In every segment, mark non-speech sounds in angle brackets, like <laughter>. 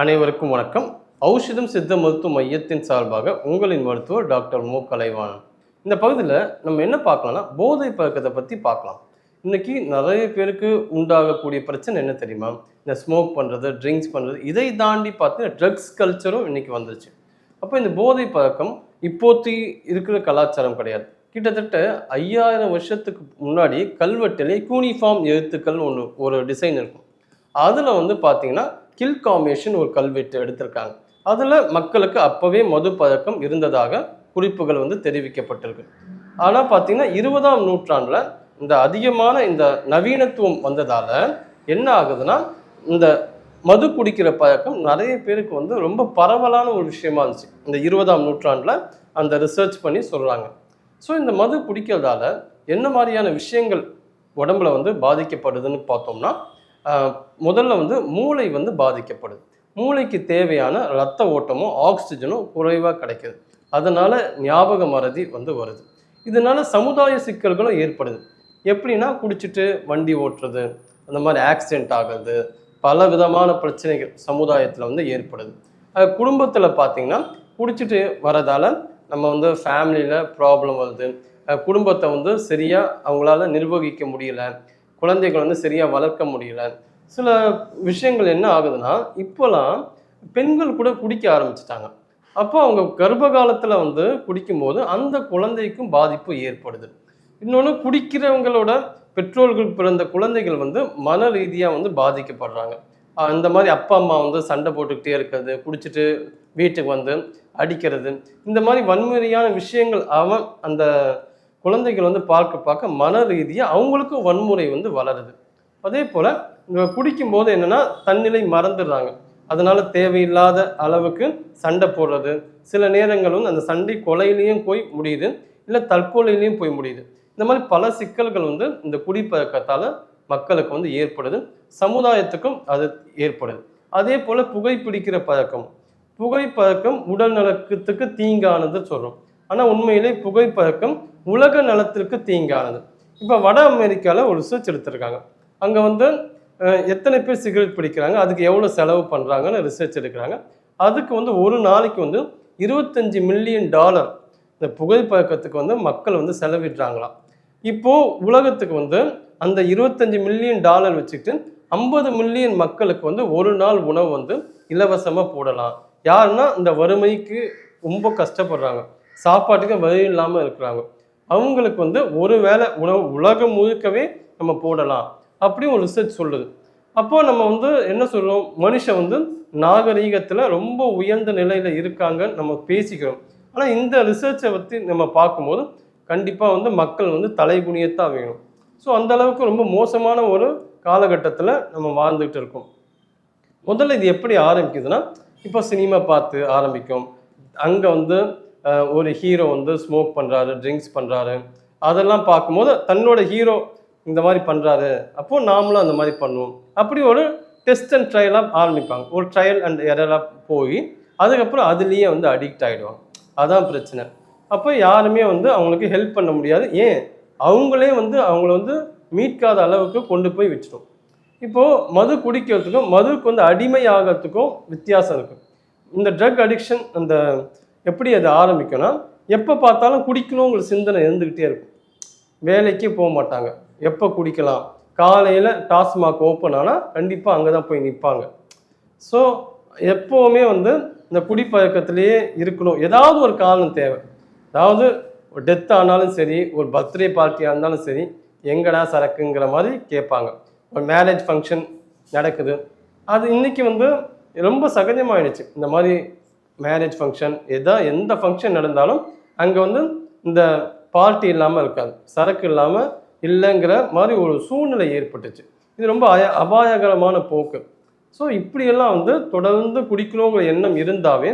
அனைவருக்கும் வணக்கம். ஔஷதம் சித்த மருத்துவ மையத்தின் சார்பாக உங்களின் மருத்துவர் டாக்டர் மு. கலைவாணன். இந்த பகுதியில் நம்ம என்ன பார்க்கலாம்னா போதை பழக்கத்தை பற்றி பார்க்கலாம். இன்னைக்கு நிறைய பேருக்கு உண்டாகக்கூடிய பிரச்சனை என்ன தெரியுமா? இந்த ஸ்மோக் பண்ணுறது ட்ரிங்க்ஸ் பண்ணுறது இதை தாண்டி பார்த்தீங்கன்னா ட்ரக்ஸ் கல்ச்சரும் இன்னைக்கு வந்துருச்சு. அப்போ இந்த போதை பழக்கம் இப்போத்தி இருக்கிற கலாச்சாரம் கிடையாது. கிட்டத்தட்ட ஐயாயிரம் வருஷத்துக்கு முன்னாடி கல்வெட்டிலே யூனிஃபார்ம் எழுத்துக்கள் ஒன்று ஒரு டிசைன் இருக்கும். அதில் வந்து பார்த்தீங்கன்னா கில் காமேஷன் ஒரு கல்வெட்டு எடுத்திருக்காங்க. அதில் மக்களுக்கு அப்போவே மது பழக்கம் இருந்ததாக குறிப்புகள் வந்து தெரிவிக்கப்பட்டிருக்கு. ஆனால் பார்த்தீங்கன்னா இருபதாம் நூற்றாண்டில் இந்த அதிகமான இந்த நவீனத்துவம் வந்ததால் என்ன ஆகுதுன்னா இந்த மது குடிக்கிற பழக்கம் நிறைய பேருக்கு வந்து ரொம்ப பரவலான ஒரு விஷயமா இருந்துச்சு. இந்த இருபதாம் நூற்றாண்டில் அந்த ரிசர்ச் பண்ணி சொல்கிறாங்க ஸோ இந்த மது குடிக்கிறதால என்ன மாதிரியான விஷயங்கள் உடம்புல வந்து பாதிக்கப்படுதுன்னு பார்த்தோம்னா முதல்ல வந்து மூளை வந்து பாதிக்கப்படுது. மூளைக்கு தேவையான ரத்த ஓட்டமும் ஆக்சிஜனும் குறைவாக கிடைக்குது. அதனால் ஞாபக மறதி வந்து வருது. இதனால் சமுதாய சிக்கல்களும் ஏற்படுது. எப்படின்னா குடிச்சிட்டு வண்டி ஓட்டுறது அந்த மாதிரி ஆக்சிடென்ட் ஆகிறது பல விதமான பிரச்சனைகள் சமுதாயத்தில் வந்து ஏற்படுது. குடும்பத்தில் பார்த்தீங்கன்னா குடிச்சிட்டு வரதால நம்ம வந்து ஃபேமிலியில் ப்ராப்ளம் வருது. குடும்பத்தை வந்து சரியாக அவங்களால நிர்வகிக்க முடியல. குழந்தைகள் வந்து சரியாக வளர்க்க முடியல. சில விஷயங்கள் என்ன ஆகுதுன்னா இப்போலாம் பெண்கள் கூட குடிக்க ஆரம்பிச்சிட்டாங்க. அப்போ அவங்க கர்ப்ப காலத்தில் வந்து குடிக்கும்போது அந்த குழந்தைக்கும் பாதிப்பு ஏற்படுது. இன்னொன்று குடிக்கிறவங்களோட பெற்றோர்கள் பிறந்த குழந்தைகள் வந்து மன ரீதியாக வந்து பாதிக்கப்படுறாங்க. அந்த இந்த மாதிரி அப்பா அம்மா வந்து சண்டை போட்டுக்கிட்டே இருக்கிறது குடிச்சிட்டு வீட்டுக்கு வந்து அடிக்கிறது இந்த மாதிரி வன்முறையான விஷயங்கள் அவன் அந்த குழந்தைகள் வந்து பார்க்க பார்க்க மன ரீதியாக அவங்களுக்கும் வன்முறை வந்து வளருது. அதே போல் குடிக்கும் குடிக்கும்போது என்னன்னா தன்னிலை மறந்துடுறாங்க. அதனால தேவையில்லாத அளவுக்கு சண்டை போடுறது. சில நேரங்கள் வந்து அந்த சண்டை கொலையிலையும் போய் முடியுது. இல்லை தற்கொலையிலையும் போய் முடியுது. இந்த மாதிரி பல சிக்கல்கள் வந்து இந்த குடிப்பழக்கத்தால் மக்களுக்கு வந்து ஏற்படுது. சமுதாயத்துக்கும் அது ஏற்படுது. அதே போல் புகைப்பிடிக்கிற பழக்கம். புகைப்பழக்கம் உடல் நலக்கத்துக்கு தீங்கானது சொல்கிறோம் ஆனால் உண்மையிலே புகைப்பழக்கம் உலக நலத்திற்கு தீங்கானது. இப்போ வட அமெரிக்காவில் ஒரு ரிசர்ச் எடுத்திருக்காங்க. அங்கே வந்து எத்தனை பேர் சிகரெட் பிடிக்கிறாங்க அதுக்கு எவ்வளோ செலவு பண்ணுறாங்கன்னு ரிசர்ச் எடுக்கிறாங்க. அதுக்கு வந்து ஒரு நாளைக்கு வந்து இருபத்தஞ்சி மில்லியன் டாலர் இந்த புகைப்பழக்கத்துக்கு வந்து மக்கள் வந்து செலவிடுறாங்களாம். இப்போ உலகத்துக்கு வந்து அந்த இருபத்தஞ்சி மில்லியன் டாலர் வச்சுக்கிட்டு ஐம்பது மில்லியன் மக்களுக்கு வந்து ஒரு நாள் உணவு வந்து இலவசமாக போடலாம். யாருன்னா இந்த வறுமைக்கு ரொம்ப கஷ்டப்படுறாங்க. சாப்பாட்டுக்கு வழி இல்லாமல் இருக்கிறாங்க. அவங்களுக்கு வந்து ஒரு வேளை உணவு உலகம் முழுக்கவே நம்ம போடலாம் அப்படி ஒரு ரிசர்ச் சொல்லுது. அப்போ நம்ம வந்து என்ன சொல்கிறோம் மனுஷன் வந்து நாகரீகத்தில் ரொம்ப உயர்ந்த நிலையில் இருக்காங்கன்னு நம்ம பேசிக்கிறோம். ஆனால் இந்த ரிசர்ச்சை பற்றி நம்ம பார்க்கும்போது கண்டிப்பாக வந்து மக்கள் வந்து தலைகுனியத்தான் வேணும். ஸோ அந்த அளவுக்கு ரொம்ப மோசமான ஒரு காலகட்டத்தில் நம்ம வாழ்ந்துகிட்டு இருக்கோம். முதல்ல இது எப்படி ஆரம்பிக்குதுன்னா இப்போ சினிமா பார்த்து ஆரம்பிக்கும். அங்கே வந்து ஒரு ஹீரோ வந்து ஸ்மோக் பண்ணுறாரு ட்ரிங்க்ஸ் பண்ணுறாரு அதெல்லாம் பார்க்கும்போது தன்னோட ஹீரோ இந்த மாதிரி பண்ணுறாரு அப்போது நாமளும் அந்த மாதிரி பண்ணுவோம். அப்படி ஒரு டெஸ்ட் அண்ட் ட்ரையலாக ஆரம்பிப்பாங்க. ஒரு ட்ரையல் அண்ட் எரலாக போய் அதுக்கப்புறம் அதுலேயே வந்து அடிக்ட் ஆகிடுவாங்க அதான் பிரச்சனை. அப்போ யாருமே வந்து அவங்களுக்கு ஹெல்ப் பண்ண முடியாது. ஏன்? அவங்களே வந்து அவங்கள வந்து மீட்காத அளவுக்கு கொண்டு போய் வச்சிடும். இப்போது மது குடிக்கிறதுக்கும் மதுவுக்கு வந்து அடிமை ஆகிறதுக்கும் வித்தியாசம் இருக்குது இந்த ட்ரக் அடிக்ஷன் அந்த எப்படி அது ஆரம்பிக்கும்னா எப்போ பார்த்தாலும் குடிக்கணுங்கிற சிந்தனை இருந்துக்கிட்டே இருக்கும். வேலைக்கு போக மாட்டாங்க. எப்போ குடிக்கலாம்? காலையில் டாஸ்மாக் ஓப்பன் ஆனால் கண்டிப்பாக அங்கே தான் போய் நிற்பாங்க ஸோ எப்போவுமே வந்து இந்த குடிப்பழக்கத்திலேயே இருக்கணும். ஏதாவது ஒரு காரணம் தேவை. அதாவது ஒரு டெத் ஆனாலும் சரி ஒரு பர்த்டே பார்ட்டியாக இருந்தாலும் சரி எங்கடா சரக்குங்கிற மாதிரி கேட்பாங்க. ஒரு மேரேஜ் ஃபங்க்ஷன் நடக்குது. அது இன்னைக்கு வந்து ரொம்ப சகஜமாயிடுச்சு. இந்த மாதிரி மேரேஜ் ஃபங்க்ஷன் எதா எந்த ஃபங்க்ஷன் நடந்தாலும் அங்கே வந்து இந்த பார்ட்டி இல்லாமல் இருக்காது. சரக்கு இல்லாமல் இல்லைங்கிற மாதிரி ஒரு சூழ்நிலை ஏற்பட்டுச்சு. இது ரொம்ப அய அபாயகரமான போக்கு. ஸோ இப்படியெல்லாம் வந்து தொடர்ந்து குடிக்கணுங்கிற எண்ணம் இருந்தாவே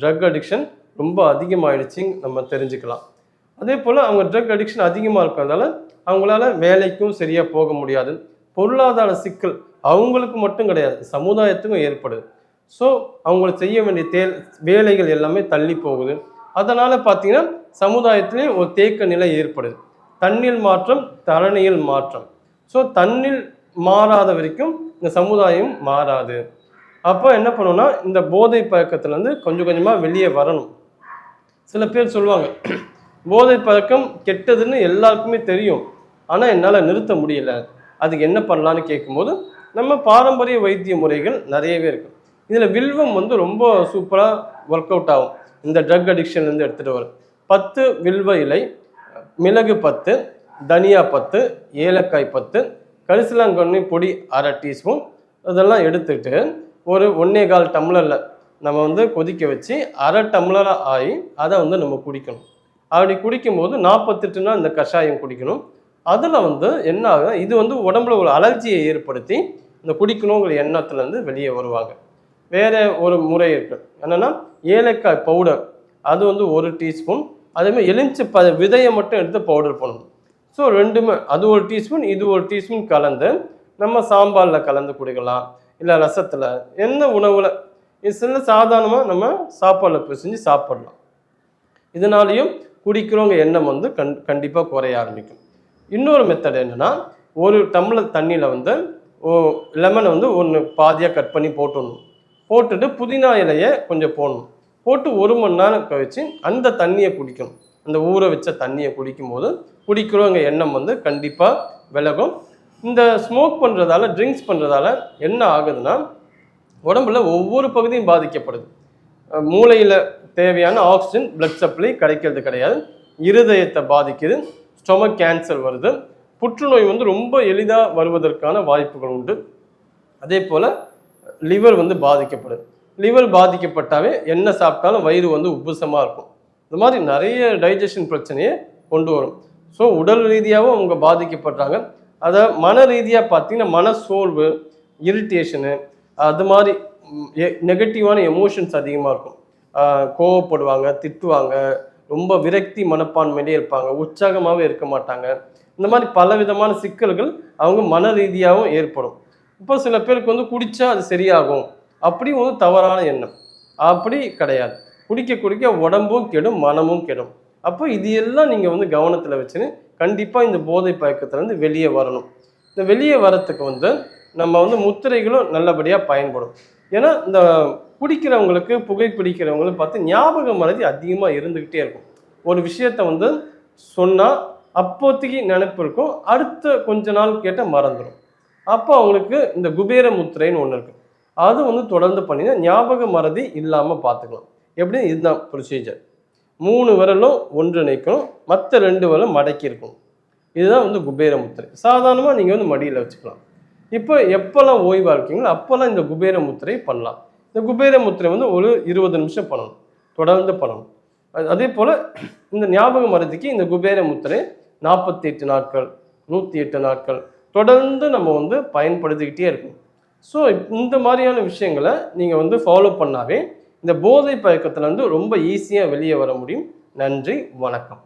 ட்ரக் அடிக்ஷன் ரொம்ப அதிகமாயிடுச்சு நம்ம தெரிஞ்சுக்கலாம். அதே போல் அவங்க ட்ரக் அடிக்ஷன் அதிகமாக இருக்கிறதால அவங்களால வேலைக்கும் சரியாக போக முடியாது. பொருளாதார சிக்கல் அவங்களுக்கு மட்டும் கிடையாது. சமுதாயத்துக்கும் ஏற்படுது. ஸோ அவங்களுக்கு செய்ய வேண்டிய தே வேலைகள் எல்லாமே தள்ளி போகுது. அதனால் பார்த்தீங்கன்னா சமுதாயத்திலே ஒரு தேக்க நிலை ஏற்படுது. தண்ணீர் மாற்றம் தரணியில் மாற்றம். ஸோ தண்ணில் மாறாத வரைக்கும் இந்த சமுதாயம் மாறாது. அப்போ என்ன பண்ணணும்னா இந்த போதை பழக்கத்துலேருந்து கொஞ்சம் கொஞ்சமாக வெளியே வரணும். சில பேர் சொல்லுவாங்க <clears throat> போதை பழக்கம் கெட்டதுன்னு எல்லாருக்குமே தெரியும். ஆனால் என்னால் நிறுத்த முடியல. அதுக்கு என்ன பண்ணலான்னு கேட்கும்போது நம்ம பாரம்பரிய வைத்திய முறைகள் நிறையவே இருக்கும் இதில் வில்வம் வந்து ரொம்ப சூப்பராக ஒர்க் அவுட் ஆகும். இந்த ட்ரக் அடிக்ஷன்லேருந்து எடுத்துகிட்டு வரும். பத்து வில்வ இலை மிளகு பத்து தனியா பத்து ஏலக்காய் பத்து கரிசலாங்கண்ணி பொடி அரை டீஸ்பூன் இதெல்லாம் எடுத்துட்டு ஒரு ஒன்னே கால் டம்ளரில் நம்ம வந்து கொதிக்க வச்சு அரை டம்ளராக ஆகி அதை வந்து நம்ம குடிக்கணும். அப்படி குடிக்கும்போது நாற்பத்தெட்டு நாள் இந்த கஷாயம் குடிக்கணும். அதில் வந்து என்ன ஆகும் இது வந்து உடம்புல ஒரு அலர்ஜியை ஏற்படுத்தி இந்த குடிக்கணுங்கிற எண்ணத்துலேருந்து வெளியே வருவாங்க. வேற ஒரு முறை இருக்கு. என்னன்னா ஏலக்காய் பவுடர் அது வந்து ஒரு டீஸ்பூன் அதேமாதிரி எலுமிச்சை ப விதையை மட்டும் எடுத்து பவுடர் பண்ணணும் ஸோ ரெண்டுமே அது ஒரு டீஸ்பூன் இது ஒரு டீஸ்பூன் கலந்து நம்ம சாம்பாரில் கலந்து குடிக்கலாம். இல்லை ரசத்தில் என்ன உணவில் இது சில சாதாரணமாக நம்ம சாப்பாடில் பிசைஞ்சு சாப்பிடலாம். இதனாலையும் குடிக்கிறவங்க எண்ணம் வந்து கண் கண்டிப்பாக குறைய ஆரம்பிக்கும். இன்னொரு மெத்தட் என்னென்னா ஒரு டம்ளர் தண்ணியில் வந்து லெமனை வந்து ஒன்று பாதியாக கட் பண்ணி போட்டுடணும். போட்டுட்டு புதினா இலையை கொஞ்சம் போடணும். போட்டு ஒரு மணி நேரம் கழிச்சு அந்த தண்ணியை குடிக்கணும். அந்த ஊற வச்ச தண்ணியை குடிக்கும்போது குடிக்கிறவங்க எண்ணம் வந்து கண்டிப்பாக விலகும். இந்த ஸ்மோக் பண்ணுறதால ட்ரிங்க்ஸ் பண்ணுறதால என்ன ஆகுதுன்னா உடம்புல ஒவ்வொரு பகுதியும் பாதிக்கப்படுது. மூளையில் தேவையான ஆக்சிஜன் பிளட் சப்ளை கிடைக்கிறது கிடையாது. இருதயத்தை பாதிக்குது. ஸ்டொமக் கேன்சர் வருது. புற்றுநோய் வந்து ரொம்ப எளிதாக வருவதற்கான வாய்ப்புகள் உண்டு. அதே போல் லிவர் வந்து பாதிக்கப்படுது லிவர் பாதிக்கப்பட்டாவே என்ன சாப்பிட்டாலும் வயிறு வந்து உப்புசமாக இருக்கும். இந்த மாதிரி நிறைய டைஜஷன் பிரச்சனையை கொண்டு வரும். ஸோ உடல் ரீதியாகவும் அவங்க பாதிக்கப்படுறாங்க. அதை மன ரீதியாக பார்த்தீங்கன்னா மன சோர்வு இரிட்டேஷனு அது மாதிரி நெகட்டிவான எமோஷன்ஸ் அதிகமாக இருக்கும். கோவப்படுவாங்க திட்டுவாங்க ரொம்ப விரக்தி மனப்பான்மையிலே இருப்பாங்க உற்சாகமாகவே இருக்க மாட்டாங்க. இந்த மாதிரி பல விதமான சிக்கல்கள் அவங்க மன ரீதியாகவும் ஏற்படும். இப்போ சில பேருக்கு வந்து குடித்தா அது சரியாகும். அப்படி ஒரு தவறான எண்ணம். அப்படி கிடையாது. குடிக்க குடிக்க உடம்பும் கெடும் மனமும் கெடும். அப்போ இது எல்லாம் நீங்கள் வந்து கவனத்தில் வச்சுன்னு கண்டிப்பாக இந்த போதை பழக்கத்துலேருந்து வெளியே வரணும். இந்த வெளியே வரத்துக்கு வந்து நம்ம வந்து முத்திரைகளும் நல்லபடியாக பயன்படும். ஏன்னா இந்த குடிக்கிறவங்களுக்கு புகைப்பிடிக்கிறவங்களும் பார்த்து ஞாபக மறதி அதிகமாக இருந்துக்கிட்டே இருக்கும். ஒரு விஷயத்த வந்து சொன்னால் அப்போதைக்கு நினைப்பு இருக்கும். அடுத்த கொஞ்ச நாள் கேட்டால் மறந்துடும் அப்போ அவங்களுக்கு இந்த குபேர முத்திரைன்னு ஒன்று இருக்குது அது வந்து தொடர்ந்து பண்ணினா ஞாபக மறதி இல்லாமல் பார்த்துக்கலாம் எப்படி இதுதான் ப்ரொசீஜர் மூணு விரலும் ஒன்றிணைக்கணும் மற்ற ரெண்டு விரலும் மடக்கி இருக்கணும். இதுதான் வந்து குபேர முத்திரை. சாதாரணமாக நீங்கள் வந்து மடியில் வச்சுக்கலாம். இப்போ எப்போல்லாம் ஓய்வாக இருக்கீங்களோ அப்போல்லாம் இந்த குபேர முத்திரை பண்ணலாம். இந்த குபேர முத்திரை வந்து ஒரு இருபது நிமிஷம் பண்ணணும். தொடர்ந்து பண்ணணும். அது- அதே போல் இந்த ஞாபக மருதிக்கு இந்த குபேர முத்திரை நாற்பத்தி எட்டு நாட்கள் நூற்றி எட்டு நாட்கள் தொடர்ந்து நம்ம வந்து பயன்படுத்திக்கிட்டே இருக்கணும் ஸோ இந்த மாதிரியான விஷயங்களை நீங்கள் வந்து ஃபாலோ பண்ணாவே இந்த போதை பழக்கத்துலேருந்து ரொம்ப ஈஸியாக வெளியே வர முடியும். நன்றி வணக்கம்.